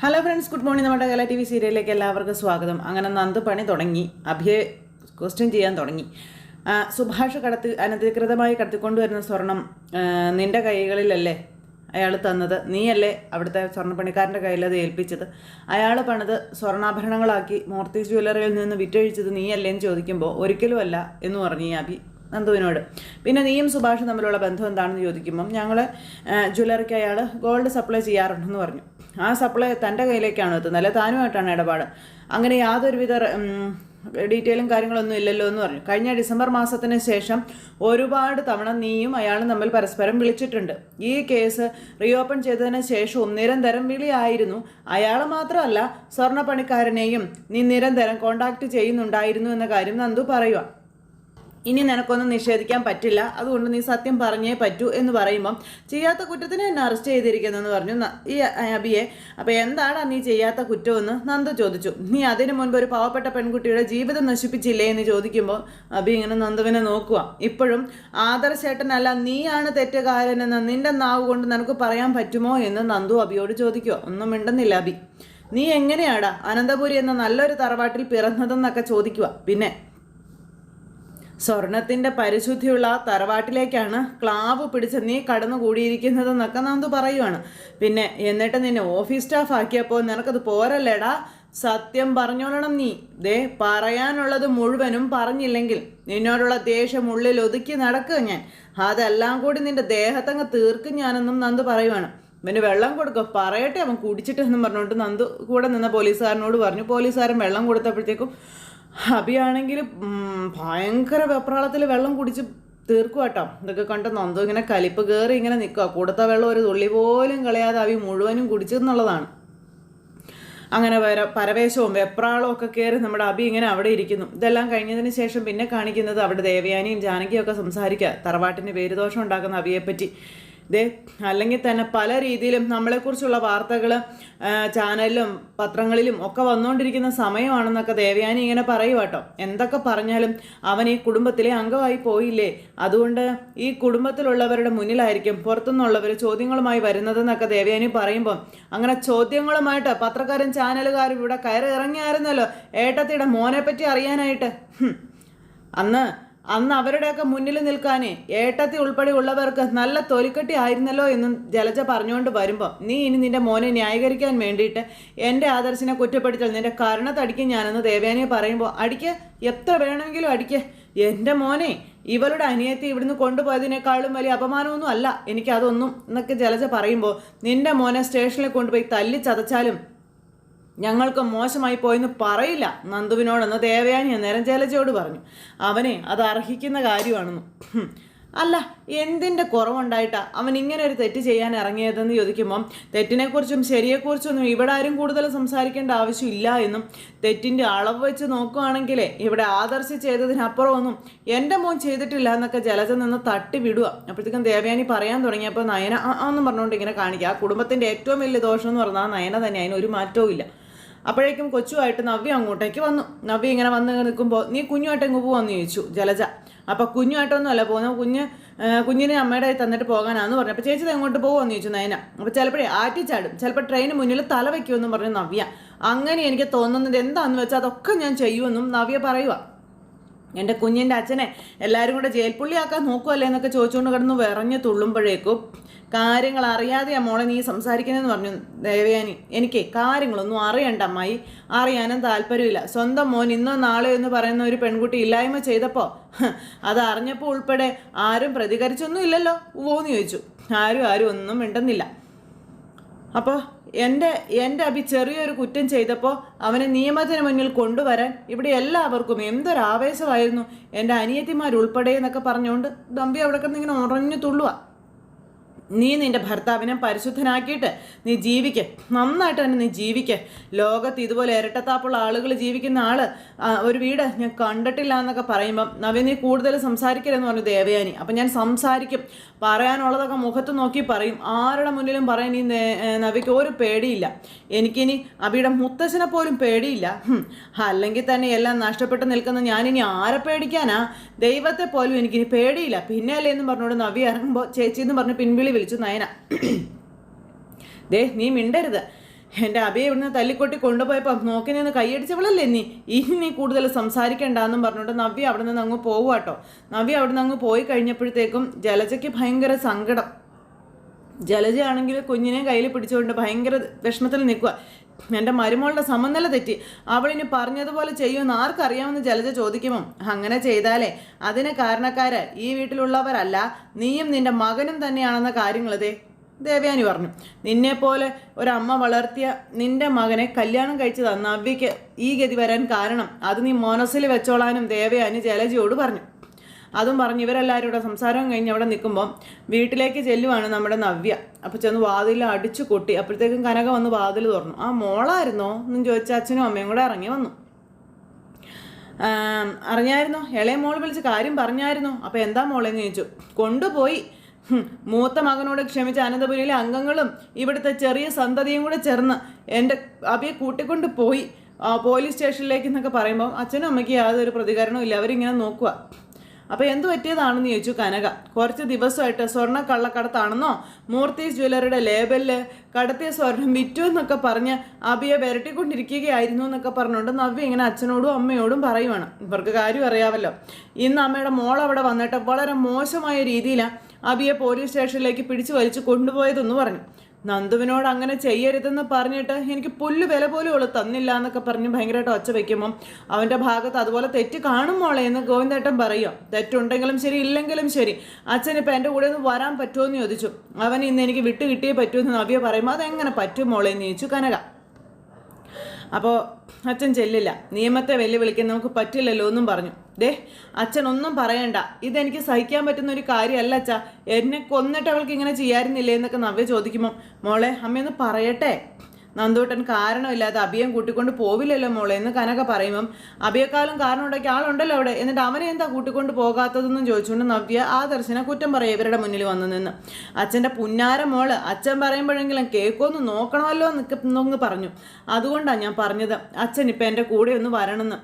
Hello friends good morning നമ്മുടെ കല T V സീരിയലിലേക്ക് എല്ലാവർക്കും സ്വാഗതം. അങ്ങനെ നന്ദ് പണി തുടങ്ങി. അഭിയെ ക്വസ്റ്റ്യൻ ചെയ്യാൻ തുടങ്ങി. സുഭാഷ കടത്തി അനധികൃതമായി കടത്തിക്കൊണ്ടുവരുന്ന സ്വർണം നിന്റെ കൈകളിലല്ലേ അയാൾ തന്നത്? നീയല്ലേ അവിടുത്തെ സ്വർണപ്പണിക്കാരന്റെ കയ്യിൽ അത് ഏൽപ്പിച്ചത്? അയാൾ പണിത് സ്വർണാഭരണങ്ങളാക്കി മൂർത്തി ജ്വല്ലറിയിൽ നിന്ന് വിറ്റഴിച്ചത് നീയല്ലേ എന്ന് ചോദിക്കുമ്പോൾ ഒരിക്കലും അല്ല എന്ന് പറഞ്ഞു അഭി നന്ദുവിനോട്. പിന്നെ നീയും സുഭാഷും തമ്മിലുള്ള ബന്ധം എന്താണെന്ന് ചോദിക്കുമ്പം ഞങ്ങൾ ജ്വല്ലറിക്ക് അയാൾ ഗോൾഡ് സപ്ലൈ ചെയ്യാറുണ്ടെന്ന് പറഞ്ഞു. ആ സപ്ലൈ തന്റെ കയ്യിലേക്കാണ് എത്തുന്നത്. അല്ലെ താനുമായിട്ടാണ് ഇടപാട്. അങ്ങനെ യാതൊരുവിധ ഡീറ്റെയിലും കാര്യങ്ങളൊന്നും ഇല്ലല്ലോ എന്ന് പറഞ്ഞു. കഴിഞ്ഞ ഡിസംബർ മാസത്തിന് ശേഷം ഒരുപാട് തവണ നീയും അയാളും തമ്മിൽ പരസ്പരം വിളിച്ചിട്ടുണ്ട്. ഈ കേസ് റീഓപ്പൺ ചെയ്തതിന് ശേഷവും നിരന്തരം വിളിയായിരുന്നു. അയാൾ മാത്രമല്ല സ്വർണപ്പണിക്കാരനെയും നീ നിരന്തരം കോണ്ടാക്ട് ചെയ്യുന്നുണ്ടായിരുന്നു എന്ന കാര്യം നന്ദു പറയുക ഇനി നിനക്കൊന്നും നിഷേധിക്കാൻ പറ്റില്ല. അതുകൊണ്ട് നീ സത്യം പറഞ്ഞേ പറ്റൂ എന്ന് പറയുമ്പം ചെയ്യാത്ത കുറ്റത്തിന് എന്നെ അറസ്റ്റ് ചെയ്തിരിക്കുന്നതെന്ന് പറഞ്ഞു ഈ അബിയെ. അപ്പോൾ എന്താണ് നീ ചെയ്യാത്ത കുറ്റമെന്ന് നന്ദ ചോദിച്ചു. നീ അതിനു മുൻപ് ഒരു പാവപ്പെട്ട പെൺകുട്ടിയുടെ ജീവിതം നശിപ്പിച്ചില്ലേ എന്ന് ചോദിക്കുമ്പോൾ അബി ഇങ്ങനെ നന്ദുവിനെ നോക്കുക ഇപ്പോഴും ആദർശേട്ടനല്ല നീയാണ് തെറ്റുകാരനെന്ന് നിന്റെ നാവ് കൊണ്ട് നിനക്ക് പറയാൻ പറ്റുമോ എന്ന് നന്ദു അബിയോട് ചോദിക്കുക ഒന്നും മിണ്ടുന്നില്ല അബി. നീ എങ്ങനെയാടാ അനന്തപുരി എന്ന നല്ലൊരു തറവാട്ടിൽ പിറന്നതെന്നൊക്കെ ചോദിക്കുക പിന്നെ സ്വർണത്തിന്റെ പരിശുദ്ധിയുള്ള തറവാട്ടിലേക്കാണ് ക്ലാവ് പിടിച്ച് നീ കടന്നുകൂടിയിരിക്കുന്നതെന്നൊക്കെ നന്ദു പറയുവാണ്. പിന്നെ എന്നിട്ട് നിന്നെ ഓഫീസ് സ്റ്റാഫ് ആക്കിയപ്പോൾ നിനക്കത് പോരല്ലേടാ? സത്യം പറഞ്ഞോളണം നീ. ദേ പറയാനുള്ളത് മുഴുവനും പറഞ്ഞില്ലെങ്കിൽ നിന്നോടുള്ള ദേഷ്യം ഉള്ളിൽ ഒതുക്കി നടക്കുക ഞാൻ. അതെല്ലാം കൂടി നിന്റെ ദേഹത്തങ്ങ് തീർക്കും ഞാനെന്നും നന്ദു പറയുവാണ്. പിന്നെ വെള്ളം കൊടുക്കുക പറയട്ടെ അവൻ കുടിച്ചിട്ട് എന്നും പറഞ്ഞുകൊണ്ട് നന്ദു കൂടെ നിന്ന പോലീസുകാരനോട് പറഞ്ഞു. പോലീസുകാരൻ വെള്ളം കൊടുത്തപ്പോഴത്തേക്കും അഭിയാണെങ്കിൽ ഭയങ്കര വെപ്രാളത്തിൽ വെള്ളം കുടിച്ച് തീർക്കും കേട്ടോ. ഇതൊക്കെ കണ്ട് നന്ദോ ഇങ്ങനെ കലിപ്പ് കയറി ഇങ്ങനെ നിൽക്കുക. കൊടുത്ത വെള്ളം ഒരു തുള്ളി പോലും കളയാതെ അവി മുഴുവനും കുടിച്ചെന്നുള്ളതാണ്. അങ്ങനെ വര പരവേശവും വെപ്രാളവും ഒക്കെ കയറി നമ്മുടെ അബി ഇങ്ങനെ അവിടെ ഇരിക്കുന്നു. ഇതെല്ലാം കഴിഞ്ഞതിന് ശേഷം പിന്നെ കാണിക്കുന്നത് അവിടെ ദേവയാനിയും ജാനകിയും ഒക്കെ സംസാരിക്കുക. തറവാട്ടിന് പേരുദോഷം ഉണ്ടാക്കുന്ന അബിയെപ്പറ്റി. ദേ അല്ലെങ്കിൽ തന്നെ പല രീതിയിലും നമ്മളെക്കുറിച്ചുള്ള വാർത്തകൾ ചാനലിലും പത്രങ്ങളിലും ഒക്കെ വന്നുകൊണ്ടിരിക്കുന്ന സമയമാണെന്നൊക്കെ ദേവയാനി ഇങ്ങനെ പറയുക കേട്ടോ എന്തൊക്കെ പറഞ്ഞാലും അവൻ ഈ കുടുംബത്തിലെ അംഗമായി പോയില്ലേ? അതുകൊണ്ട് ഈ കുടുംബത്തിലുള്ളവരുടെ മുന്നിലായിരിക്കും പുറത്തുനിന്നുള്ളവർ ചോദ്യങ്ങളുമായി വരുന്നതെന്നൊക്കെ ദേവയാനി പറയുമ്പോൾ അങ്ങനെ ചോദ്യങ്ങളുമായിട്ട് പത്രക്കാരൻ ചാനലുകാരും ഇവിടെ കയറി ഇറങ്ങിയായിരുന്നല്ലോ ഏട്ടത്തിയുടെ മോനെപ്പറ്റി പറ്റി അറിയാനായിട്ട് അന്ന് അന്ന് അവരുടെയൊക്കെ മുന്നിൽ നിൽക്കാനേ ഏട്ടത്തി ഉൾപ്പെടെ ഉള്ളവർക്ക് നല്ല തൊലിക്കെട്ടി ആയിരുന്നല്ലോ എന്നും ജലജ പറഞ്ഞുകൊണ്ട് വരുമ്പോൾ നീ ഇനി നിന്റെ മോനെ ന്യായീകരിക്കാൻ വേണ്ടിയിട്ട് എന്റെ ആദർശിനെ കുറ്റപ്പെടുത്തൽ നിന്റെ കരണത്തടിക്കും ഞാനെന്ന് ദേവേനെ പറയുമ്പോൾ അടിക്ക് എത്ര വേണമെങ്കിലും അടിക്ക്. എന്റെ മോനെ ഇവളുടെ അനിയത്തി ഇവിടുന്ന് കൊണ്ടുപോയതിനേക്കാളും വലിയ അപമാനമൊന്നും അല്ല എനിക്കതൊന്നും എന്നൊക്കെ ജലജ പറയുമ്പോൾ നിന്റെ മോനെ സ്റ്റേഷനിൽ കൊണ്ടുപോയി തല്ലി ചതച്ചാലും ഞങ്ങൾക്ക് മോശമായി പോയെന്ന് പറയില്ല. നന്ദുവിനോടെന്ന് ദേവയാനി അന്നേരം ജലജയോട് പറഞ്ഞു. അവനെ അത് അർഹിക്കുന്ന കാര്യമാണെന്ന്. അല്ല എന്തിന്റെ കുറവുണ്ടായിട്ടാ അവൻ ഇങ്ങനെ ഒരു തെറ്റ് ചെയ്യാൻ ഇറങ്ങിയതെന്ന് ചോദിക്കുമ്പം തെറ്റിനെക്കുറിച്ചും ശരിയെക്കുറിച്ചൊന്നും ഇവിടെ ആരും കൂടുതൽ സംസാരിക്കേണ്ട ആവശ്യമില്ല എന്നും തെറ്റിന്റെ അളവ് വെച്ച് നോക്കുകയാണെങ്കിൽ ഇവിടെ ആദർശി ചെയ്തതിനപ്പുറമൊന്നും എന്റെ മോൻ ചെയ്തിട്ടില്ല എന്നൊക്കെ ജലജ നിന്ന് തട്ടി വിടുക അപ്പോഴത്തേക്കും ദേവയാനി പറയാൻ തുടങ്ങിയപ്പോൾ നയന എന്നും പറഞ്ഞുകൊണ്ട് ഇങ്ങനെ കാണിക്കുക. ആ കുടുംബത്തിന്റെ ഏറ്റവും വലിയ ദോഷം എന്ന് പറഞ്ഞാൽ നയന തന്നെ അതിന് ഒരു മാറ്റവും ഇല്ല. അപ്പോഴേക്കും കൊച്ചുമായിട്ട് നവ്യ അങ്ങോട്ടേക്ക് വന്നു. നവ്യ ഇങ്ങനെ വന്ന് നിൽക്കുമ്പോൾ നീ കുഞ്ഞുമായിട്ട് എങ്ങ് പോവാന്ന് ചോദിച്ചു ജലജ. അപ്പോൾ കുഞ്ഞുമായിട്ടൊന്നും അല്ല പോകുന്നത്. കുഞ്ഞ് കുഞ്ഞിനെ അമ്മയുടെ തന്നിട്ട് പോകാനാന്ന് പറഞ്ഞു. അപ്പോൾ ചേച്ചി അങ്ങോട്ട് പോകുമെന്ന് ചോദിച്ചു നയന. അപ്പോൾ ചിലപ്പോഴേ ആറ്റിച്ചാടും ചിലപ്പോൾ ട്രെയിന് മുന്നിൽ തല വയ്ക്കുമെന്നും പറഞ്ഞു നവ്യ. അങ്ങനെ എനിക്ക് തോന്നുന്നത് എന്താണെന്ന് വെച്ചാൽ അതൊക്കെ ഞാൻ ചെയ്യുമെന്നും നവ്യ പറയുക എന്റെ കുഞ്ഞിന്റെ അച്ഛനെ എല്ലാവരും കൂടെ ജയിൽപ്പുള്ളിയാക്കാൻ നോക്കുമല്ലേ എന്നൊക്കെ ചോദിച്ചുകൊണ്ട് കിടന്ന് വിറഞ്ഞ് തുള്ളുമ്പോഴേക്കും കാര്യങ്ങൾ അറിയാതെയാ മോളെ നീ സംസാരിക്കുന്നതെന്ന് പറഞ്ഞു. ദേവയാനി എനിക്ക് കാര്യങ്ങളൊന്നും അറിയണ്ട അമ്മായി. അറിയാനും താല്പര്യമില്ല. സ്വന്തം മോൻ ഇന്നോ നാളെയോ എന്ന് പറയുന്ന ഒരു പെൺകുട്ടി ഇല്ലായ്മ ചെയ്തപ്പോൾ അത് അറിഞ്ഞപ്പോൾ ഉൾപ്പെടെ ആരും പ്രതികരിച്ചൊന്നും ഇല്ലല്ലോ ഓന്ന് ചോദിച്ചു. ആരും ആരും ഒന്നും മിണ്ടുന്നില്ല. അപ്പോൾ എന്റെ എന്റെ അഭി ചെറിയൊരു കുറ്റം ചെയ്തപ്പോൾ അവനെ നിയമത്തിന് മുന്നിൽ കൊണ്ടുവരാൻ ഇവിടെ എല്ലാവർക്കും എന്തൊരാവേശമായിരുന്നു. എന്റെ അനിയത്തിമാരുൾപ്പെടെ എന്നൊക്കെ പറഞ്ഞുകൊണ്ട് ദമ്പി അവിടെ കിടന്ന് ഇങ്ങനെ ഉറഞ്ഞു തുള്ളുക നീ നിന്റെ ഭർത്താവിനെ പരിശുദ്ധനാക്കിയിട്ട് നീ ജീവിക്ക്. നന്നായിട്ട് തന്നെ നീ ജീവിക്ക്. ലോകത്ത് ഇതുപോലെ ഇരട്ടത്താപ്പുള്ള ആളുകൾ ജീവിക്കുന്ന ആൾ ഒരു വീട് ഞാൻ കണ്ടിട്ടില്ല എന്നൊക്കെ പറയുമ്പം നവി നീ കൂടുതൽ സംസാരിക്കരുതെന്ന് പറഞ്ഞു ദേവയാനി. അപ്പം ഞാൻ സംസാരിക്കും. പറയാനുള്ളതൊക്കെ മുഖത്ത് നോക്കി പറയും. ആരുടെ മുന്നിലും പറയാൻ ഈ നവിക്ക് ഒരു പേടിയില്ല. എനിക്കിനി അബിയുടെ മുത്തശ്ശനെ പോലും പേടിയില്ല. അല്ലെങ്കിൽ തന്നെ എല്ലാം നഷ്ടപ്പെട്ട് നിൽക്കുന്ന ഞാനിനി ആരെ പേടിക്കാനാ? ദൈവത്തെ പോലും എനിക്കിനി പേടിയില്ല. പിന്നെ അല്ലേ എന്ന് പറഞ്ഞുകൊണ്ട് നവി ഇറങ്ങുമ്പോൾ ചേച്ചി എന്ന് പറഞ്ഞ് പിൻവിളി വിളിച്ചു നയന. ദേ നീ മിണ്ടരുത്. എന്റെ അബിയെ ഇവിടുന്ന് തല്ലിക്കൊട്ടി കൊണ്ടുപോയപ്പോൾ നോക്കി നിന്ന് കൈയടിച്ചവളല്ലേ നീ? ഇനി നീ കൂടുതൽ സംസാരിക്കണ്ടെന്നും പറഞ്ഞുകൊണ്ട് നവ്യ അവിടെ നിന്ന് അങ്ങ് പോവാട്ടോ നവ്യ അവിടെ നിന്ന് അങ്ങ് പോയി കഴിഞ്ഞപ്പോഴത്തേക്കും ജലജയ്ക്ക് ഭയങ്കര സങ്കടം. ജലജയാണെങ്കിൽ കുഞ്ഞിനെ കയ്യിൽ പിടിച്ചുകൊണ്ട് ഭയങ്കര വിഷമത്തിൽ നിൽക്കുക എന്റെ മരുമോളുടെ സമനില തെറ്റി. അവളിനി പറഞ്ഞതുപോലെ ചെയ്യുമെന്ന് ആർക്കറിയാമെന്ന് ജലജ ചോദിക്കുമോ അങ്ങനെ ചെയ്താലേ അതിന് കാരണക്കാര് ഈ വീട്ടിലുള്ളവരല്ല. നീയും നിന്റെ മകനും തന്നെയാണെന്ന കാര്യങ്ങളതേ ദേവയാനി പറഞ്ഞു നിന്നെപ്പോലെ ഒരമ്മ വളർത്തിയ നിന്റെ മകനെ കല്യാണം കഴിച്ചതാ നവ്യയ്ക്ക് ഈ ഗതി വരാൻ കാരണം. അത് നീ മനസ്സിൽ വെച്ചോളാനും ദേവയാനി ജലജയോട് പറഞ്ഞു. അതും പറഞ്ഞ് ഇവരെല്ലാവരും ഇവിടെ സംസാരം കഴിഞ്ഞ് അവിടെ നിൽക്കുമ്പോൾ വീട്ടിലേക്ക് ചെല്ലുവാണ് നമ്മുടെ നവ്യ. അപ്പോൾ ചെന്ന് വാതിൽ അടിച്ചു കൊട്ടി അപ്പോഴത്തേക്കും കനക വന്ന് വാതിൽ തുറന്നു. ആ മോളായിരുന്നോ? എന്നും ചോദിച്ച അച്ഛനും അമ്മയും കൂടെ ഇറങ്ങി വന്നു. അറിഞ്ഞായിരുന്നോ? ഇളയ മോൾ വിളിച്ച് കാര്യം പറഞ്ഞായിരുന്നു? അപ്പോൾ എന്താ മോളെന്ന് ചോദിച്ചു. കൊണ്ടുപോയി. മൂത്ത മകനോട് ക്ഷമിച്ച അനന്തപുരിയിലെ അംഗങ്ങളും ഇവിടുത്തെ ചെറിയ സന്തതിയും കൂടെ ചേർന്ന് എന്റെ അവയെ കൂട്ടിക്കൊണ്ട് പോയി പോലീസ് സ്റ്റേഷനിലേക്ക് എന്നൊക്കെ പറയുമ്പോൾ അച്ഛനും അമ്മയ്ക്ക് യാതൊരു പ്രതികരണവും ഇല്ല. അവരിങ്ങനെ നോക്കുക അപ്പോൾ എന്ത് പറ്റിയതാണെന്ന് ചോദിച്ചു കനക. കുറച്ച് ദിവസമായിട്ട് സ്വർണ കള്ളക്കടത്താണെന്നോ മൂർത്തി ജ്വല്ലറിയുടെ ലേബലിൽ കടത്തിയ സ്വർണം വിറ്റു എന്നൊക്കെ പറഞ്ഞ് അബിയെ വിരട്ടിക്കൊണ്ടിരിക്കുകയായിരുന്നു എന്നൊക്കെ പറഞ്ഞുകൊണ്ട് നവ്യ ഇങ്ങനെ അച്ഛനോടും അമ്മയോടും പറയുവാണ്. ഇവർക്ക് കാര്യം അറിയാമല്ലോ ഇന്ന് അമ്മയുടെ മോൾ അവിടെ വന്നിട്ട് വളരെ മോശമായ രീതിയിലാണ് അബിയെ പോലീസ് സ്റ്റേഷനിലേക്ക് പിടിച്ചു വലിച്ചു കൊണ്ടുപോയതെന്ന് പറഞ്ഞു. നന്ദുവിനോട് അങ്ങനെ ചെയ്യരുതെന്ന് പറഞ്ഞിട്ട് എനിക്ക് പുല്ല് വില പോലും ഉള്ളു തന്നില്ല എന്നൊക്കെ പറഞ്ഞ് ഭയങ്കരമായിട്ട് ഒച്ച വെക്കുമ്പം അവന്റെ ഭാഗത്ത് അതുപോലെ തെറ്റ് കാണും എന്ന് ഗോവിന്ദേട്ടൻ പറയുക തെറ്റുണ്ടെങ്കിലും ശരി ഇല്ലെങ്കിലും ശരി. അച്ഛൻ ഇപ്പം എന്റെ കൂടെ ഒന്ന് വരാൻ പറ്റുമോ എന്ന് ചോദിച്ചു. അവൻ ഇന്ന് എനിക്ക് വിട്ട് കിട്ടിയേ പറ്റുമെന്ന് നവ്യ പറയുമ്പോൾ അതെങ്ങനെ പറ്റും മോളെ എന്ന് ചോദിച്ചു കനക. അപ്പോൾ അച്ഛൻ ചെല്ലില്ല. നിയമത്തെ വെല്ലുവിളിക്കാൻ നമുക്ക് പറ്റില്ലല്ലോ എന്നും പറഞ്ഞു. ദേ അച്ഛൻ ഒന്നും പറയണ്ട. ഇതെനിക്ക് സഹിക്കാൻ പറ്റുന്ന ഒരു കാര്യമല്ല അച്ഛ. എന്നെ കൊന്നിട്ട് അവൾക്ക് ഇങ്ങനെ ചെയ്യാറുന്നില്ലേ എന്നൊക്കെ നവ്യ ചോദിക്കുമ്പോൾ മോളെ അമ്മയൊന്ന് പറയട്ടെ? നന്ദൂട്ടൻ കാരണമില്ലാതെ അഭിയം കൂട്ടിക്കൊണ്ട് പോവില്ലല്ലോ മോളെ എന്ന് കനക പറയുമ്പം അഭിയെക്കാളും കാരണം ഉണ്ടാക്കിയ ആളുണ്ടല്ലോ അവിടെ. എന്നിട്ട് അവനെ എന്താ കൂട്ടിക്കൊണ്ട് പോകാത്തതെന്നും ചോദിച്ചുകൊണ്ട് നവ്യ ആ ദർശന കുറ്റം പറയും ഇവരുടെ മുന്നിൽ വന്നു നിന്ന്. അച്ഛന്റെ പുന്നാര മോൾ അച്ഛൻ പറയുമ്പോഴെങ്കിലും കേൾക്കുമെന്ന് നോക്കണമല്ലോ എന്നൊന്ന് പറഞ്ഞു. അതുകൊണ്ടാണ് ഞാൻ പറഞ്ഞത് അച്ഛൻ ഇപ്പം എന്റെ കൂടെ ഒന്ന് വരണമെന്ന്.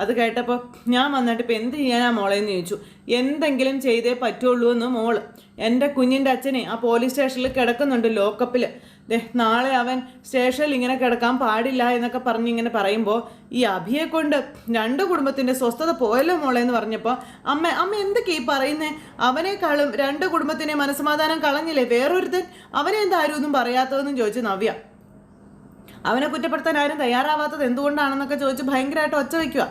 അത് കേട്ടപ്പോൾ ഞാൻ വന്നിട്ട് ഇപ്പം എന്ത് ചെയ്യാനാ മോളെ എന്ന് ചോദിച്ചു. എന്തെങ്കിലും ചെയ്തേ പറ്റുള്ളൂ എന്ന് മോൾ. എന്റെ കുഞ്ഞിന്റെ അച്ഛനെ ആ പോലീസ് സ്റ്റേഷനിൽ കിടക്കുന്നുണ്ട് ലോക്കപ്പിൽ. ദേ നാളെ അവൻ സ്റ്റേഷനിൽ ഇങ്ങനെ കിടക്കാൻ പാടില്ല എന്നൊക്കെ പറഞ്ഞ് ഇങ്ങനെ പറയുമ്പോൾ ഈ അഭിയെ കൊണ്ട് രണ്ട് കുടുംബത്തിന്റെ സ്വസ്ഥത പോയല്ലോ മോളെ എന്ന് പറഞ്ഞപ്പോൾ അമ്മ അമ്മ എന്തൊക്കെ ഈ പറയുന്നേ? അവനേക്കാളും രണ്ട് കുടുംബത്തിനെ മനസ്സമാധാനം കളഞ്ഞില്ലേ വേറൊരുത്തൻ? അവനെ എന്താ ആരും ഒന്നും പറയാത്തതെന്നും ചോദിച്ചു നവ്യ. അവനെ കുറ്റപ്പെടുത്താൻ ആരും തയ്യാറാവാത്തത് എന്തുകൊണ്ടാണെന്നൊക്കെ ചോദിച്ച് ഭയങ്കരമായിട്ട് ഒച്ച വയ്ക്കുക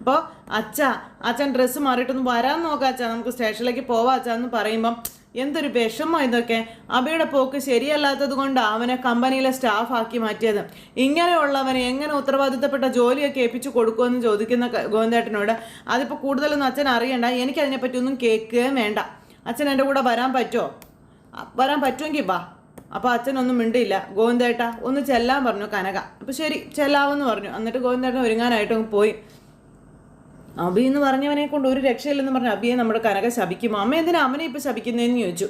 അപ്പോൾ അച്ഛ അച്ഛൻ ഡ്രസ്സ് മാറിയിട്ടൊന്ന് വരാൻ നോക്കാം അച്ഛാ നമുക്ക് സ്റ്റേഷനിലേക്ക് പോവാം അച്ഛാ എന്ന് പറയുമ്പം എന്തൊരു വിഷമം ഇതൊക്കെ. അബിയുടെ പോക്ക് ശരിയല്ലാത്തത് കൊണ്ട് അവനെ കമ്പനിയിലെ സ്റ്റാഫാക്കി മാറ്റിയത്. ഇങ്ങനെയുള്ളവനെ എങ്ങനെ ഉത്തരവാദിത്തപ്പെട്ട ജോലിയൊക്കെ ഏൽപ്പിച്ചു കൊടുക്കുമെന്ന് ചോദിക്കുന്ന ഗോവിന്ദേട്ടനോട് അതിപ്പോൾ കൂടുതലൊന്നും അച്ഛൻ അറിയണ്ട. എനിക്കതിനെപ്പറ്റി ഒന്നും കേൾക്കുകയും വേണ്ട. അച്ഛൻ എന്റെ കൂടെ വരാൻ പറ്റുമോ വരാൻ പറ്റുമെങ്കിൽ വാ. അപ്പോൾ അച്ഛനൊന്നും മിണ്ടിയില്ല. ഗോവിന്ദേട്ട ഒന്ന് ചെല്ലാൻ പറഞ്ഞു കനക. അപ്പോൾ ശരി ചെല്ലാവെന്ന് പറഞ്ഞു. എന്നിട്ട് ഗോവിന്ദേട്ടൻ ഒരുങ്ങാനായിട്ട് പോയി. അബി എന്ന് പറഞ്ഞവനെ കൊണ്ട് ഒരു രക്ഷയില്ലെന്ന് പറഞ്ഞ് അബിയെ നമ്മുടെ കനക ശപിക്കും. അമ്മ എന്തിനാ അമ്മനെ ഇപ്പം ശപിക്കുന്നതെന്ന് ചോദിച്ചു.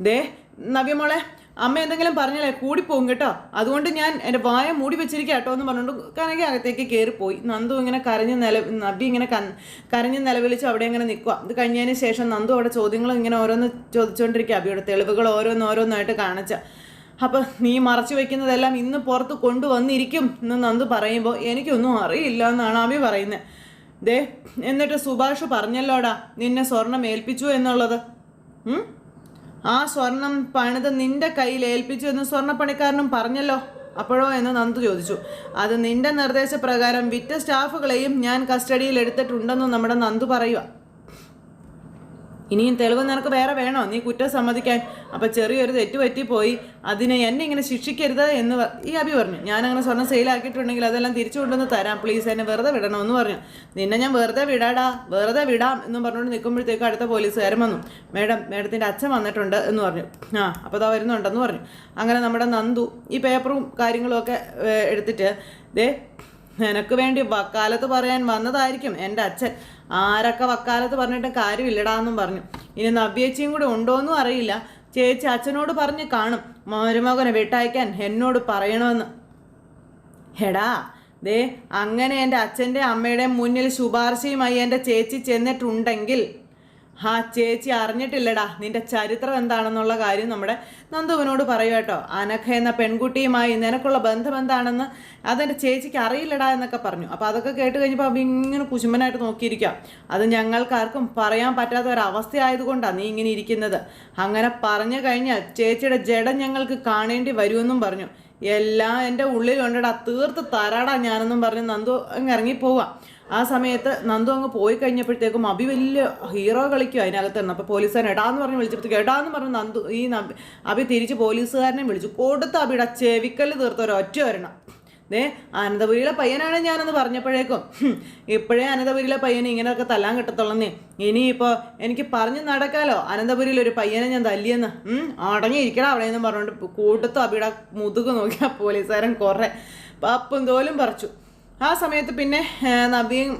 ദേ നവ്യമോളെ അമ്മ എന്തെങ്കിലും പറഞ്ഞാലേ കൂടിപ്പോകും കേട്ടോ. അതുകൊണ്ട് ഞാൻ എന്റെ വായ മൂടി വെച്ചിരിക്കുക കേട്ടോ എന്ന് പറഞ്ഞുകൊണ്ട് കനക അകത്തേക്ക് കയറിപ്പോയി. നന്ദു ഇങ്ങനെ കരഞ്ഞ് നില നബി ഇങ്ങനെ കൻ- കരഞ്ഞ് നിലവിളിച്ച് അവിടെ ഇങ്ങനെ നിൽക്കുക ഇത് കഴിഞ്ഞതിന് ശേഷം നന്ദു അവിടെ ചോദ്യങ്ങൾ ഇങ്ങനെ ഓരോന്ന് ചോദിച്ചുകൊണ്ടിരിക്കുക അബിയുടെ തെളിവുകൾ ഓരോന്ന് ഓരോന്നായിട്ട് കാണിച്ച. അപ്പം നീ മറച്ചു വെക്കുന്നതെല്ലാം ഇന്ന് പുറത്ത് കൊണ്ടുവന്നിരിക്കും എന്ന് നന്ദു പറയുമ്പോൾ എനിക്കൊന്നും അറിയില്ല എന്നാണ് അബി പറയുന്നത് ദേ എന്നിട്ട് സുഭാഷ് പറഞ്ഞല്ലോടാ നിന്നെ സ്വർണം ഏൽപ്പിച്ചു എന്നുള്ളത്. ആ സ്വർണം പണിത് നിന്റെ കയ്യിൽ ഏൽപ്പിച്ചു എന്ന് സ്വർണപ്പണിക്കാരനും പറഞ്ഞല്ലോ. അപ്പോഴോ എന്ന് നന്ദു ചോദിച്ചു. അത് നിന്റെ നിർദ്ദേശപ്രകാരം വിറ്റ സ്റ്റാഫുകളെയും ഞാൻ കസ്റ്റഡിയിൽ എടുത്തിട്ടുണ്ടെന്ന് നമ്മുടെ നന്ദു പറയുക ഇനിയും തെളിവ് നിനക്ക് വേറെ വേണോ? നീ കുറ്റം സമ്മതിക്കാൻ. അപ്പം ചെറിയൊരു തെറ്റ് പറ്റിപ്പോയി. അതിനെ എന്നെ ഇങ്ങനെ ശിക്ഷിക്കരുത് എന്ന് ഈ അഭി പറഞ്ഞു. ഞാൻ അങ്ങനെ സ്വർണം സെയിലാക്കിയിട്ടുണ്ടെങ്കിൽ അതെല്ലാം തിരിച്ചു കൊണ്ടുവന്ന് തരാം. പ്ലീസ് എന്നെ വെറുതെ വിടണമെന്ന് പറഞ്ഞു. നിന്നെ ഞാൻ വെറുതെ വിടാടാ. വെറുതെ വിടാം എന്നും പറഞ്ഞുകൊണ്ട് നിൽക്കുമ്പോഴത്തേക്ക് അടുത്ത പോലീസുകാരൻ വന്നു. മേഡം മേഡത്തിന്റെ അച്ഛൻ വന്നിട്ടുണ്ട് എന്ന് പറഞ്ഞു. ആ അപ്പോൾ അതാ വരുന്നുണ്ടെന്ന് പറഞ്ഞു. അങ്ങനെ നമ്മുടെ നന്ദു ഈ പേപ്പറും കാര്യങ്ങളും ഒക്കെ എടുത്തിട്ട് ദേ നിനക്ക് വേണ്ടി വക്കാലത്ത് പറയാൻ വന്നതായിരിക്കും എന്റെ അച്ഛൻ. ആരൊക്കെ വക്കാലത്ത് പറഞ്ഞിട്ട് കാര്യമില്ലടാന്നും പറഞ്ഞു. ഇനി നവ്യേച്ചിയും കൂടെ ഉണ്ടോയെന്നും അറിയില്ല. ചേച്ചി അച്ഛനോട് പറഞ്ഞ് കാണും. മരുമകനെ വിട്ടയക്കാൻ എന്നോട് പറയണമെന്ന്. എടാ ദേ അങ്ങനെ എന്റെ അച്ഛന്റെ അമ്മയുടെ മുന്നിൽ ശുപാർശയുമായി എന്റെ ചേച്ചി ചെന്നിട്ടുണ്ടെങ്കിൽ ആ ചേച്ചി അറിഞ്ഞിട്ടില്ലടാ. നിന്റെ ചരിത്രം എന്താണെന്നുള്ള കാര്യം നമ്മുടെ നന്ദുവിനോട് പറയൂ കേട്ടോ. അനഘ എന്ന പെൺകുട്ടിയുമായി നിനക്കുള്ള ബന്ധം എന്താണെന്ന് അതെന്റെ ചേച്ചിക്ക് അറിയില്ലടാ എന്നൊക്കെ പറഞ്ഞു. അപ്പോൾ അതൊക്കെ കേട്ട് കഴിഞ്ഞപ്പോൾ അവ ഇങ്ങനെ കുശുമ്പനായിട്ട് നോക്കിയിരിക്കാം അത് ഞങ്ങൾക്കാർക്കും പറയാൻ പറ്റാത്ത ഒരവസ്ഥയായതുകൊണ്ടാണ് നീ ഇങ്ങനെ ഇരിക്കുന്നത്. അങ്ങനെ പറഞ്ഞു കഴിഞ്ഞാൽ ചേച്ചിയുടെ ജഡം ഞങ്ങൾക്ക് കാണേണ്ടി വരുമെന്നും പറഞ്ഞു. എല്ലാം എന്റെ ഉള്ളിലുണ്ടടാ. തീർത്ത് തരാടാ ഞാനെന്നും പറഞ്ഞ് നന്ദു അങ്ങ് ഇറങ്ങിപ്പോവാം. ആ സമയത്ത് നന്ദു അങ്ങ് പോയി കഴിഞ്ഞപ്പോഴത്തേക്കും അഭി വലിയ ഹീറോ കളിക്കും അതിനകത്ത് നിന്ന് അപ്പോൾ പോലീസുകാരൻ എടാന്ന് പറഞ്ഞ് വിളിച്ചപ്പോഴത്തേക്ക് എടാന്ന് പറഞ്ഞ് നന്ദു ഈ അഭി തിരിച്ച് പോലീസുകാരനെ വിളിച്ചു. കൊടുത്ത് അഭിയുടെ ചെവിക്കല്ല് തീർത്ത ഒരു ഒറ്റ വരണം ദേ അനന്തപുരിയിലെ പയ്യനാണ് ഞാനെന്ന് പറഞ്ഞപ്പോഴേക്കും. ഇപ്പോഴേ അനന്തപുരിയിലെ പയ്യന് ഇങ്ങനെയൊക്കെ തല്ലാൻ കിട്ടത്തുള്ളന്നേ. ഇനിയിപ്പോൾ എനിക്ക് പറഞ്ഞു നടക്കാലോ. അനന്തപുരിയിൽ ഒരു പയ്യനെ ഞാൻ തല്ലിയെന്ന്. അടങ്ങിയിരിക്കണം അവിടെ നിന്നും പറഞ്ഞുകൊണ്ട് കൂട്ടത്തും അബിയുടെ മുതുക് നോക്കിയ പോലീസുകാരൻ കുറേ പപ്പും തോലും പറിച്ചു. ആ സമയത്ത് പിന്നെ നബിയും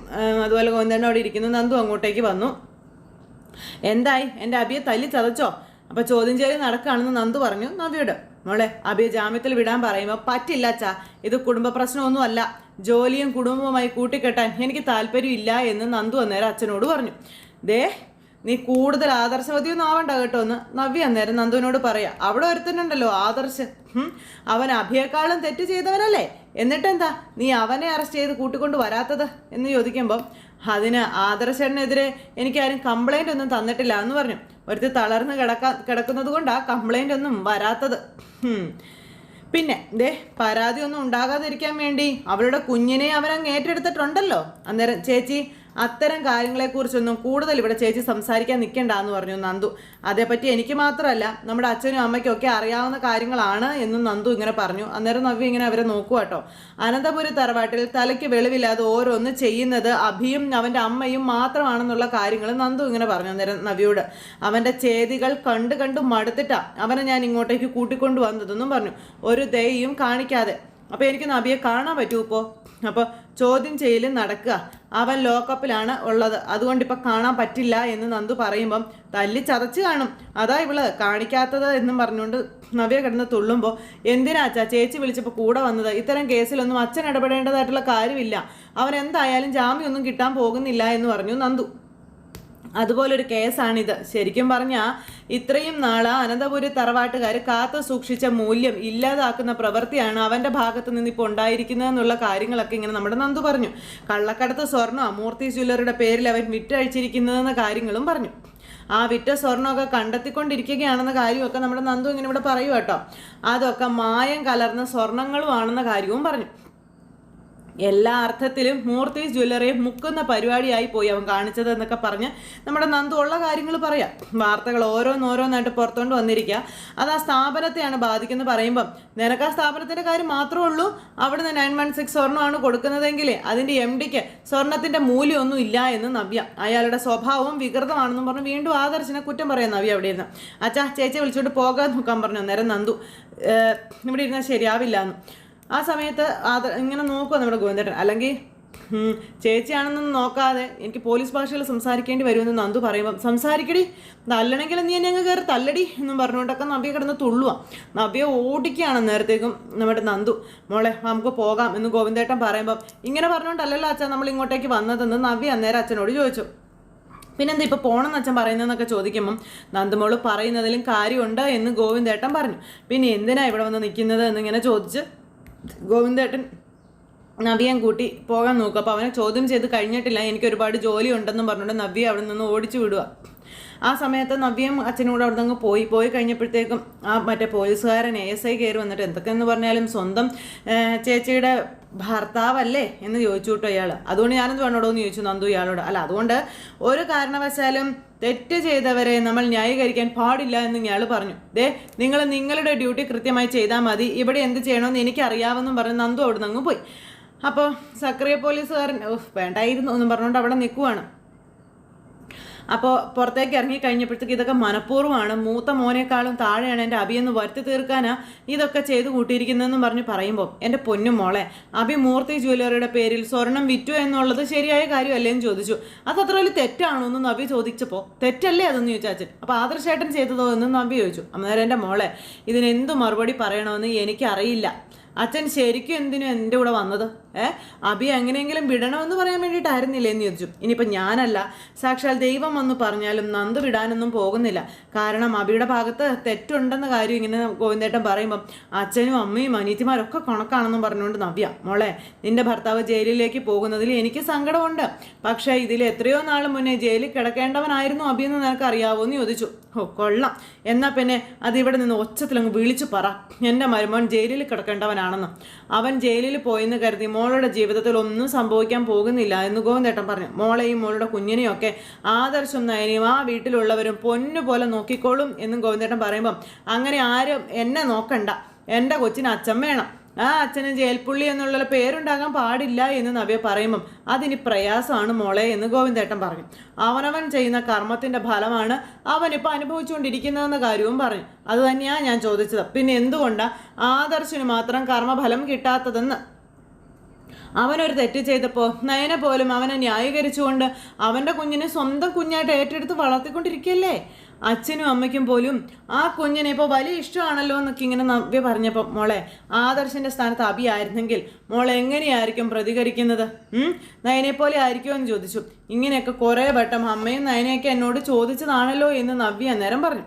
അതുപോലെ ഗോവിന്ദനും അവിടെ ഇരിക്കുന്നു. നന്ദു അങ്ങോട്ടേക്ക് വന്നു. എന്തായി? എന്റെ അബിയെ തല്ലി ചതച്ചോ? അപ്പൊ ചോദ്യം ചെയ്ത് നടക്കുകയാണെന്ന് നന്ദു പറഞ്ഞു. നബിയോട് മോളെ അബിയെ ജാമ്യത്തിൽ വിടാൻ പറയുമ്പോൾ പറ്റില്ല അച്ഛാ. ഇത് കുടുംബ പ്രശ്നമൊന്നുമല്ല. ജോലിയും കുടുംബവുമായി കൂട്ടിക്കെട്ടാൻ എനിക്ക് താല്പര്യമില്ല എന്ന് നന്ദു അന്നേരം അച്ഛനോട് പറഞ്ഞു. ദേ നീ കൂടുതൽ ആദർശവതിയൊന്നും ആവണ്ട കേട്ടോ എന്ന് നവ്യ അന്നേരം നന്ദുവിനോട് പറയാ. അവിടെ ഒരുത്തനുണ്ടല്ലോ ആദർശ്. അവൻ അഭിയേക്കാളും തെറ്റ് ചെയ്തവനല്ലേ? എന്നിട്ടെന്താ? നീ അവനെ അറസ്റ്റ് ചെയ്ത് കൂട്ടിക്കൊണ്ട് വരാത്തത്? എന്ന് ചോദിക്കുമ്പോൾ അതിന് ആദർശനെതിരെ എനിക്കാരും കംപ്ലൈന്റ് ഒന്നും തന്നിട്ടില്ല എന്ന് പറഞ്ഞു. ഒരുത്തി തളർന്ന് കിടക്കാ കിടക്കുന്നത് കൊണ്ടാ കംപ്ലൈന്റ് ഒന്നും വരാത്തത്. പിന്നെ ദേ പരാതി ഒന്നും ഉണ്ടാകാതിരിക്കാൻ വേണ്ടി അവളുടെ കുഞ്ഞിനെ അവൻ അങ്ങ് ഏറ്റെടുത്തിട്ടുണ്ടല്ലോ. അന്നേരം ചേച്ചി അത്തരം കാര്യങ്ങളെക്കുറിച്ചൊന്നും കൂടുതൽ ഇവിടെ ചേച്ചി സംസാരിക്കാൻ നിൽക്കണ്ടെന്ന് പറഞ്ഞു നന്ദു. അതേപ്പറ്റി എനിക്ക് മാത്രമല്ല നമ്മുടെ അച്ഛനും അമ്മയ്ക്കും ഒക്കെ അറിയാവുന്ന കാര്യങ്ങളാണ് എന്നും നന്ദു ഇങ്ങനെ പറഞ്ഞു. അന്നേരം നവ്യ ഇങ്ങനെ അവരെ നോക്കുക കേട്ടോ. അനന്തപുരി തറവാട്ടിൽ തലയ്ക്ക് വെളിവില്ലാതെ ഓരോന്ന് ചെയ്യുന്നത് അഭിയും അവന്റെ അമ്മയും മാത്രമാണെന്നുള്ള കാര്യങ്ങൾ നന്ദു ഇങ്ങനെ പറഞ്ഞു അന്നേരം നവിയോട്. അവന്റെ ചേതികൾ കണ്ട് കണ്ട് മടുത്തിട്ടാ അവനെ ഞാൻ ഇങ്ങോട്ടേക്ക് കൂട്ടിക്കൊണ്ടു വന്നതെന്നും പറഞ്ഞു. ഒരു ദയയും കാണിക്കാതെ. അപ്പോൾ എനിക്ക് നബിയെ കാണാൻ പറ്റൂ ഇപ്പോൾ അപ്പോൾ ചോദ്യം ചെയ്യലും നടക്കുക. അവൻ ലോക്കപ്പിലാണ് ഉള്ളത്. അതുകൊണ്ട് ഇപ്പം കാണാൻ പറ്റില്ല എന്ന് നന്ദു പറയുമ്പം തല്ലി ചതച്ച് കാണും. അതാ ഇവൾ കാണിക്കാത്തത് എന്നും പറഞ്ഞുകൊണ്ട് നവ്യ കിടന്ന് തുള്ളുമ്പോൾ എന്തിനാ അച്ഛാ? ചേച്ചി വിളിച്ചപ്പോൾ കൂടെ വന്നത്? ഇത്തരം കേസിലൊന്നും അച്ഛൻ ഇടപെടേണ്ടതായിട്ടുള്ള കാര്യമില്ല. അവൻ എന്തായാലും ജാമ്യമൊന്നും കിട്ടാൻ പോകുന്നില്ല എന്ന് പറഞ്ഞു നന്ദു. അതുപോലൊരു കേസാണിത്. ശരിക്കും പറഞ്ഞാൽ ഇത്രയും നാളെ അനന്തപുരി തറവാട്ടുകാർ കാത്തു സൂക്ഷിച്ച മൂല്യം ഇല്ലാതാക്കുന്ന പ്രവൃത്തിയാണ് അവന്റെ ഭാഗത്ത് നിന്ന് ഇപ്പോൾ ഉണ്ടായിരിക്കുന്നതെന്നുള്ള കാര്യങ്ങളൊക്കെ ഇങ്ങനെ നമ്മുടെ നന്ദു പറഞ്ഞു. കള്ളക്കടത്ത് സ്വർണം അമൂർത്തി ജ്വല്ലറിയുടെ പേരിൽ അവൻ വിറ്റഴിച്ചിരിക്കുന്നതെന്ന കാര്യങ്ങളും പറഞ്ഞു. ആ വിറ്റ സ്വർണമൊക്കെ കണ്ടെത്തിക്കൊണ്ടിരിക്കുകയാണെന്ന കാര്യമൊക്കെ നമ്മുടെ നന്ദു ഇങ്ങനെ ഇവിടെ പറയൂ കേട്ടോ. അതൊക്കെ മായം കലർന്ന സ്വർണങ്ങളുമാണെന്ന കാര്യവും പറഞ്ഞു. എല്ലാ അർത്ഥത്തിലും മൂർത്തി ജ്വല്ലറിയെ മുക്കുന്ന പരിപാടിയായി പോയി അവൻ കാണിച്ചത് എന്നൊക്കെ പറഞ്ഞ് നമ്മുടെ നന്ദു ഉള്ള കാര്യങ്ങൾ പറയാം. വാർത്തകൾ ഓരോന്നോരോന്നായിട്ട് പുറത്തോണ്ട് വന്നിരിക്കുക അത് ആ സ്ഥാപനത്തെയാണ് ബാധിക്കുന്നത് പറയുമ്പം നിനക്ക് ആ സ്ഥാപനത്തിന്റെ കാര്യം മാത്രമേ ഉള്ളൂ. അവിടുന്ന് നയൻ വൺ സിക്സ് സ്വർണമാണ് കൊടുക്കുന്നതെങ്കിൽ അതിന്റെ എം ഡിക്ക് സ്വർണത്തിന്റെ മൂല്യമൊന്നും ഇല്ല എന്ന് നവ്യ. അയാളുടെ സ്വഭാവവും വികൃതമാണെന്നും പറഞ്ഞ് വീണ്ടും ആദർശിനെ കുറ്റം പറയാം നവ്യ അവിടെ ഇരുന്ന് അച്ഛാ ചേച്ചിയെ വിളിച്ചോണ്ട് പോകാൻ നോക്കാൻ പറഞ്ഞു. അന്നേരം നന്ദു "ഏഹ്, ഇവിടെ ഇരുന്നാൽ ശരിയാവില്ല എന്ന് ആ സമയത്ത് അത് ഇങ്ങനെ നോക്കുക നമ്മുടെ ഗോവിന്ദേട്ടൻ. അല്ലെങ്കിൽ ചേച്ചിയാണെന്നൊന്നും നോക്കാതെ എനിക്ക് പോലീസ് ഭാഷയിൽ സംസാരിക്കേണ്ടി വരുമെന്ന് നന്ദു പറയുമ്പോൾ സംസാരിക്കടി തല്ലണമെങ്കിൽ നീ എന്നെ അങ്ങ് കയറി തല്ലടി എന്നും പറഞ്ഞുകൊണ്ടൊക്കെ നവ്യ കിടന്ന് തുള്ളുക നവ്യ ഓടിക്കുകയാണ് നേരത്തേക്കും നമ്മുടെ നന്ദു. മോളെ നമുക്ക് പോകാം എന്ന് ഗോവിന്ദേട്ടൻ പറയുമ്പോൾ ഇങ്ങനെ പറഞ്ഞുകൊണ്ടല്ലല്ലോ അച്ഛൻ നമ്മൾ ഇങ്ങോട്ടേക്ക് വന്നതെന്ന് നവ്യ അന്നേരം അച്ഛനോട് ചോദിച്ചു. പിന്നെന്താ ഇപ്പോൾ പോണെന്ന് അച്ഛൻ പറയുന്നതെന്നൊക്കെ ചോദിക്കുമ്പം നന്ദമോൾ പറയുന്നതിലും കാര്യമുണ്ട് എന്ന് ഗോവിന്ദേട്ടൻ പറഞ്ഞു. പിന്നെ എന്തിനാ ഇവിടെ വന്ന് നിൽക്കുന്നത്? എന്നിങ്ങനെ ചോദിച്ച് ഗോവിന്ദേട്ടൻ നവ്യം കൂട്ടി പോകാൻ നോക്കും. അപ്പോൾ അവനെ ചോദ്യം ചെയ്ത് കഴിഞ്ഞിട്ടില്ല. എനിക്ക് ഒരുപാട് ജോലി ഉണ്ടെന്നും പറഞ്ഞുകൊണ്ട് നവ്യ അവിടെ നിന്ന് ഓടിച്ചു വിടുക. ആ സമയത്ത് നവ്യം അച്ഛനോട് അവിടെ നിന്ന് പോയി. പോയി കഴിഞ്ഞപ്പോഴത്തേക്കും ആ മറ്റേ പോലീസുകാരൻ എസ് ഐ കയറി വന്നിട്ട് എന്തൊക്കെയെന്ന് പറഞ്ഞാലും സ്വന്തം ചേച്ചിയുടെ ഭർത്താവല്ലേ എന്ന് ചോദിച്ചു കേട്ടോ ഇയാൾ അതുകൊണ്ട് ഞാനെന്ത് വേണോടോ എന്ന് ചോദിച്ചു നന്ദു ഇയാളോട്. അല്ല അതുകൊണ്ട് ഒരു കാരണവശാലും തെറ്റ് ചെയ്തവരെ നമ്മൾ ന്യായീകരിക്കാൻ പാടില്ല എന്ന് ഇയാൾ പറഞ്ഞു. ദേ നിങ്ങൾ നിങ്ങളുടെ ഡ്യൂട്ടി കൃത്യമായി ചെയ്താൽ മതി. ഇവിടെ എന്ത് ചെയ്യണമെന്ന് എനിക്കറിയാമെന്നും പറഞ്ഞ് നന്ദു അവിടെ നിന്ന് പോയി. അപ്പോൾ സക്രിയ പോലീസുകാരൻ "ഉഫ്, വേണ്ടായിരുന്നു എന്നും പറഞ്ഞുകൊണ്ട് അവിടെ നിൽക്കുവാണ്. അപ്പോൾ പുറത്തേക്ക് ഇറങ്ങി കഴിഞ്ഞപ്പോഴത്തേക്ക് ഇതൊക്കെ മനഃപൂർവമാണ്. മൂത്ത മോനേക്കാളും താഴെയാണ് എന്റെ അഭിയെന്ന് വരുത്തി തീർക്കാനാ ഇതൊക്കെ ചെയ്ത് കൂട്ടിയിരിക്കുന്നതെന്നും പറഞ്ഞ് പറയുമ്പോൾ എന്റെ പൊന്നും മോളെ അഭി മൂർത്തി ജ്വല്ലറിയുടെ പേരിൽ സ്വർണം വിറ്റു എന്നുള്ളത് ശരിയായ കാര്യമല്ലേ എന്ന് ചോദിച്ചു. അത് അത്ര വലിയ തെറ്റാണോ എന്ന് നബി ചോദിച്ചപ്പോൾ തെറ്റല്ലേ അതെന്ന് ചോദിച്ചാൽ അച്ഛൻ. അപ്പോൾ ആദർശേട്ടൻ ചെയ്തതോ എന്ന് നബി ചോദിച്ചു. അന്നേരം എന്റെ മോളെ ഇതിനെന്ത് മറുപടി പറയണമെന്ന് എനിക്കറിയില്ല. അച്ഛൻ ശരിക്കും എന്തിനും എന്റെ കൂടെ വന്നത്? ഏ? അബി എങ്ങനെയെങ്കിലും വിടണമെന്ന് പറയാൻ വേണ്ടിയിട്ടായിരുന്നില്ലേ എന്ന് ചോദിച്ചു. ഇനിയിപ്പോൾ ഞാനല്ല. സാക്ഷാൽ ദൈവം വന്ന് പറഞ്ഞാലും നന്ദ് വിടാനൊന്നും പോകുന്നില്ല. കാരണം അബിയുടെ ഭാഗത്ത് തെറ്റുണ്ടെന്ന കാര്യം ഇങ്ങനെ ഗോവിന്ദേട്ടൻ പറയുമ്പം അച്ഛനും അമ്മയും അനീതിമാരൊക്കെ കണക്കാണെന്നും പറഞ്ഞുകൊണ്ട് നവ്യ മോളെ നിന്റെ ഭർത്താവ് ജയിലിലേക്ക് പോകുന്നതിൽ എനിക്ക് സങ്കടമുണ്ട്. പക്ഷേ ഇതിൽ എത്രയോ നാൾ മുന്നേ ജയിലിൽ കിടക്കേണ്ടവനായിരുന്നു അബി എന്ന് നിനക്ക് അറിയാവോ എന്ന് ചോദിച്ചു. ഓ കൊള്ളാം. എന്നാൽ പിന്നെ അതിവിടെ നിന്ന് ഒച്ചത്തിലങ്ങ് വിളിച്ചു പറ. എന്റെ മരുമോൻ ജയിലിൽ കിടക്കേണ്ടവനാണെന്ന് അവൻ ജയിലിൽ പോയെന്ന് കരുതി മോളുടെ ജീവിതത്തിൽ ഒന്നും സംഭവിക്കാൻ പോകുന്നില്ല എന്ന് ഗോവിന്ദേട്ടൻ പറഞ്ഞു. മോളെയും മോളുടെ കുഞ്ഞിനെയും ഒക്കെ ആദർശം നയനിയും ആ വീട്ടിലുള്ളവരും പൊന്നുപോലെ നോക്കിക്കോളും എന്നും ഗോവിന്ദേട്ടൻ പറയുമ്പം അങ്ങനെ ആരും എന്നെ നോക്കണ്ട. എന്റെ കൊച്ചിന് അച്ഛൻ വേണം. ആ അച്ഛന് ജയിൽപ്പുള്ളി എന്നുള്ള പേരുണ്ടാകാൻ പാടില്ല എന്ന് നവ്യ പറയുമ്പം അതിന് പ്രയാസമാണ് മോളെ എന്ന് ഗോവിന്ദേട്ടൻ പറഞ്ഞു. അവനവൻ ചെയ്യുന്ന കർമ്മത്തിന്റെ ഫലമാണ് അവനിപ്പോൾ അനുഭവിച്ചുകൊണ്ടിരിക്കുന്നതെന്ന കാര്യവും പറഞ്ഞു. അത് തന്നെയാണ് ഞാൻ ചോദിച്ചത്. പിന്നെ എന്തുകൊണ്ടാണ് ആദർശിന് മാത്രം കർമ്മഫലം കിട്ടാത്തതെന്ന്? അവനൊരു തെറ്റ് ചെയ്തപ്പോൾ നയനെ പോലും അവനെ ന്യായീകരിച്ചുകൊണ്ട് അവന്റെ കുഞ്ഞിനെ സ്വന്തം കുഞ്ഞായിട്ട് ഏറ്റെടുത്ത് വളർത്തിക്കൊണ്ടിരിക്കുകയല്ലേ അച്ഛനും അമ്മയ്ക്കും പോലും ആ കുഞ്ഞിനെ ഇപ്പോൾ വലിയ ഇഷ്ടമാണല്ലോ എന്നൊക്കെ ഇങ്ങനെ നവ്യ പറഞ്ഞപ്പോൾ മോളെ ആദർശിന്റെ സ്ഥാനത്ത് അബി ആയിരുന്നെങ്കിൽ മോളെ എങ്ങനെയായിരിക്കും പ്രതികരിക്കുന്നത്? നയനെ പോലെ എന്ന് ചോദിച്ചു. ഇങ്ങനെയൊക്കെ കുറേ വട്ടം അമ്മയും നയനെയൊക്കെ എന്നോട് ചോദിച്ചതാണല്ലോ എന്ന് നവ്യ അന്നേരം പറഞ്ഞു.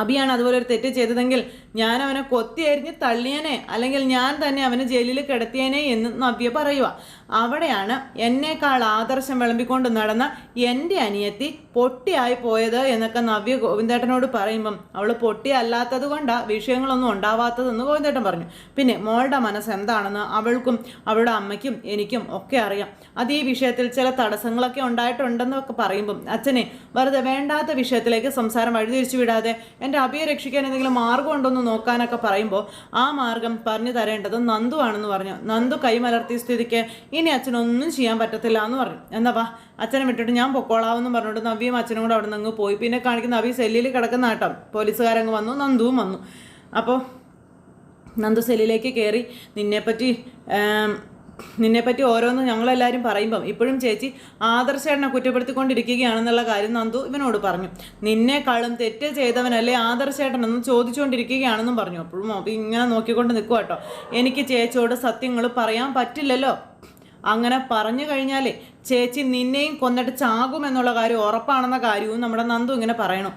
അബിയാണ് അതുപോലെ ഒരു തെറ്റ് ചെയ്തതെങ്കിൽ ഞാൻ അവനെ കൊത്തി എറിഞ്ഞ് തള്ളിയനെ അല്ലെങ്കിൽ ഞാൻ തന്നെ അവനെ ജയിലിൽ കിടത്തിയനെ എന്ന് നവ്യ പറയുക അവിടെയാണ് എന്നേക്കാൾ ആദർശം വിളമ്പിക്കൊണ്ട് നടന്ന എന്റെ അനിയത്തി പൊട്ടിയായി പോയത് എന്നൊക്കെ നവ്യ ഗോവിന്ദേട്ടനോട് പറയുമ്പം അവൾ പൊട്ടിയല്ലാത്തത് കൊണ്ടാണ് വിഷയങ്ങളൊന്നും ഉണ്ടാവാത്തതെന്ന് ഗോവിന്ദേട്ടൻ പറഞ്ഞു. പിന്നെ മോളുടെ മനസ്സ് എന്താണെന്ന് അവൾക്കും അവളുടെ അമ്മയ്ക്കും എനിക്കും ഒക്കെ അറിയാം. അത് ഈ വിഷയത്തിൽ ചില തടസ്സങ്ങളൊക്കെ ഉണ്ടായിട്ടുണ്ടെന്നൊക്കെ പറയുമ്പം അച്ഛനെ വെറുതെ വേണ്ടാത്ത വിഷയത്തിലേക്ക് സംസാരം വഴിതിരിച്ചു വിടാതെ എന്റെ അഭിയെ രക്ഷിക്കാൻ എന്തെങ്കിലും മാർഗം നോക്കാനൊക്കെ പറയുമ്പോൾ ആ മാർഗം പറഞ്ഞു തരേണ്ടത് നന്ദു ആണെന്ന് പറഞ്ഞു. നന്ദു കൈമലർത്തിയ സ്ഥിതിക്ക് ഇനി അച്ഛനൊന്നും ചെയ്യാൻ പറ്റത്തില്ല എന്ന് പറഞ്ഞു. എന്നാ വാ അച്ഛനെ വിട്ടിട്ട് ഞാൻ പൊക്കോളാവെന്ന് പറഞ്ഞിട്ട് നവ്യയും അച്ഛനും കൂടെ അവിടെ നിന്ന് പോയി. പിന്നെ കാണിക്കുന്ന നവ്യ സെല്ലിൽ കിടക്കുന്ന ആട്ടം പോലീസുകാരങ്ങ് വന്നു നന്ദുവും വന്നു. അപ്പോൾ നന്ദു സെല്ലിലേക്ക് കയറി നിന്നെപ്പറ്റി നിന്നെപ്പറ്റി ഓരോന്ന് ഞങ്ങളെല്ലാവരും പറയുമ്പം ഇപ്പോഴും ചേച്ചി ആദർശേട്ടനെ കുറ്റപ്പെടുത്തിക്കൊണ്ടിരിക്കുകയാണെന്നുള്ള കാര്യം നന്ദു ഇവനോട് പറഞ്ഞു. നിന്നെക്കാളും തെറ്റ് ചെയ്തവനല്ലേ ആദർശേട്ടനെന്ന് ചോദിച്ചുകൊണ്ടിരിക്കുകയാണെന്നും പറഞ്ഞു. അപ്പോഴും ഇങ്ങനെ നോക്കിക്കൊണ്ട് നിൽക്കുക കേട്ടോ എനിക്ക് ചേച്ചിയോട് സത്യങ്ങൾ പറയാൻ പറ്റില്ലല്ലോ. അങ്ങനെ പറഞ്ഞു കഴിഞ്ഞാലേ ചേച്ചി നിന്നെയും കൊന്നിട്ട് ചാകുമെന്നുള്ള കാര്യം ഉറപ്പാണെന്ന കാര്യവും നമ്മുടെ നന്ദു ഇങ്ങനെ പറയണം.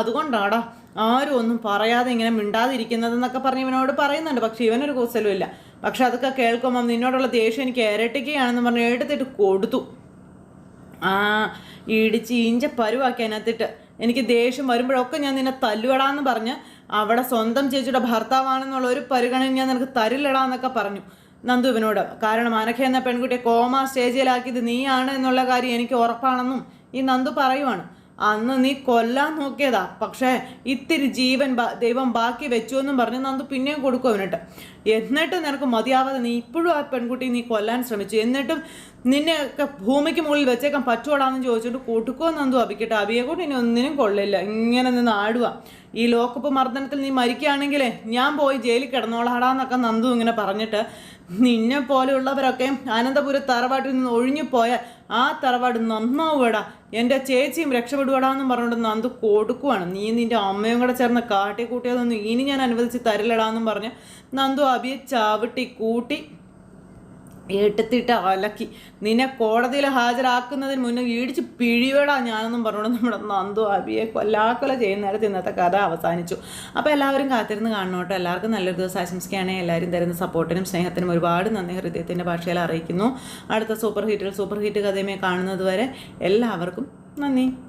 അതുകൊണ്ടാടാ ആരും ഒന്നും പറയാതെ ഇങ്ങനെ മിണ്ടാതിരിക്കുന്നതെന്നൊക്കെ പറഞ്ഞ് ഇവനോട് പറയുന്നുണ്ട്. പക്ഷെ ഇവനൊരു കൂസലും ഇല്ല. പക്ഷെ അതൊക്കെ കേൾക്കുമ്പം നിന്നോടുള്ള ദേഷ്യം എനിക്ക് ഇരട്ടിക്കുകയാണെന്ന് പറഞ്ഞ് എടുത്തിട്ട് കൊടുത്തു. ആ ഇടിച്ച് ഇഞ്ച പരുവാക്കി അതിനകത്തിട്ട് എനിക്ക് ദേഷ്യം വരുമ്പോഴൊക്കെ ഞാൻ നിന്നെ തല്ലുവടാന്ന് പറഞ്ഞ് അവിടെ സ്വന്തം ചേച്ചിയുടെ ഭർത്താവാണെന്നുള്ള ഒരു പരിഗണന ഞാൻ നിനക്ക് തരില്ലടാന്നൊക്കെ പറഞ്ഞു. നന്ദു ഇവനോട് കാരണം അനഖ എന്ന പെൺകുട്ടിയെ കോമ സ്റ്റേജിലാക്കിയത് നീയാണ് എന്നുള്ള കാര്യം എനിക്ക് ഉറപ്പാണെന്നും ഈ നന്ദു പറയുവാണ്. അന്ന് നീ കൊല്ലാൻ നോക്കിയതാ. പക്ഷേ ഇത്തിരി ജീവൻ ദൈവം ബാക്കി വെച്ചു എന്നും പറഞ്ഞ് നന്ദു പിന്നെയും കൊടുക്കും അവനിട്ട്. എന്നിട്ട് നിനക്ക് മതിയാവാതെ നീ ഇപ്പോഴും ആ പെൺകുട്ടി നീ കൊല്ലാൻ ശ്രമിച്ചു. എന്നിട്ടും നിന്നെ ഒക്കെ ഭൂമിക്ക് മുകളിൽ വെച്ചേക്കാൻ പറ്റുവാടാന്ന് ചോദിച്ചിട്ട് കൊടുക്കുമോ നന്ദു അഭിക്കട്ടെ അബിയെ കൊണ്ട് ഇനി ഒന്നിനും കൊള്ളില്ല. ഇങ്ങനെ നിന്ന് ആടുക ഈ ലോക്കപ്പ് മർദ്ദനത്തിൽ നീ മരിക്കുകയാണെങ്കിലേ ഞാൻ പോയി ജയിലിൽ കിടന്നോളാടാന്നൊക്കെ നന്ദു ഇങ്ങനെ പറഞ്ഞിട്ട് നിന്നെ പോലെയുള്ളവരൊക്കെ അനന്തപുര തറവാട്ടിൽ നിന്ന് ഒഴിഞ്ഞു പോയാൽ ആ തറവാട് നന്നാവുകടാ എന്റെ ചേച്ചിയും രക്ഷപ്പെടുകടാന്നും പറഞ്ഞുകൊണ്ട് നന്ദു കൊടുക്കുവാണ്. നീ നിന്റെ അമ്മയും കൂടെ ചേർന്ന് കാട്ടിക്കൂട്ടിയതൊന്നും ഇനി ഞാൻ അനുവദിച്ച് തരില്ലടാന്നും പറഞ്ഞ് നന്ദു അബിയെ ചാവിട്ടി കൂട്ടി. എടുത്തിട്ട് അലക്കി. നിന്നെ കോടതിയിൽ ഹാജരാക്കുന്നതിന് മുന്നേ ഇടിച്ച് പിഴിവേടാ ഞാനൊന്നും പറഞ്ഞുകൊണ്ട് നമ്മുടെ നന്ദു അബിയെ കൊല്ലാക്കൊല ചെയ്യുന്ന നേരത്തെ ഇന്നത്തെ കഥ അവസാനിച്ചു. അപ്പോൾ എല്ലാവരും കാത്തിരുന്ന് കാണണോട്ടോ എല്ലാവർക്കും നല്ലൊരു ദിവസം ആശംസിക്കുകയാണ്. എല്ലാവരും തരുന്ന സപ്പോർട്ടിനും സ്നേഹത്തിനും ഒരുപാട് നന്ദി. ഹൃദയത്തിന്റെ ഭാഷയിൽ അറിയിക്കുന്നു. അടുത്ത സൂപ്പർ ഹിറ്റിൽ സൂപ്പർ ഹിറ്റ് കഥയുമായി കാണുന്നത് വരെ എല്ലാവർക്കും നന്ദി.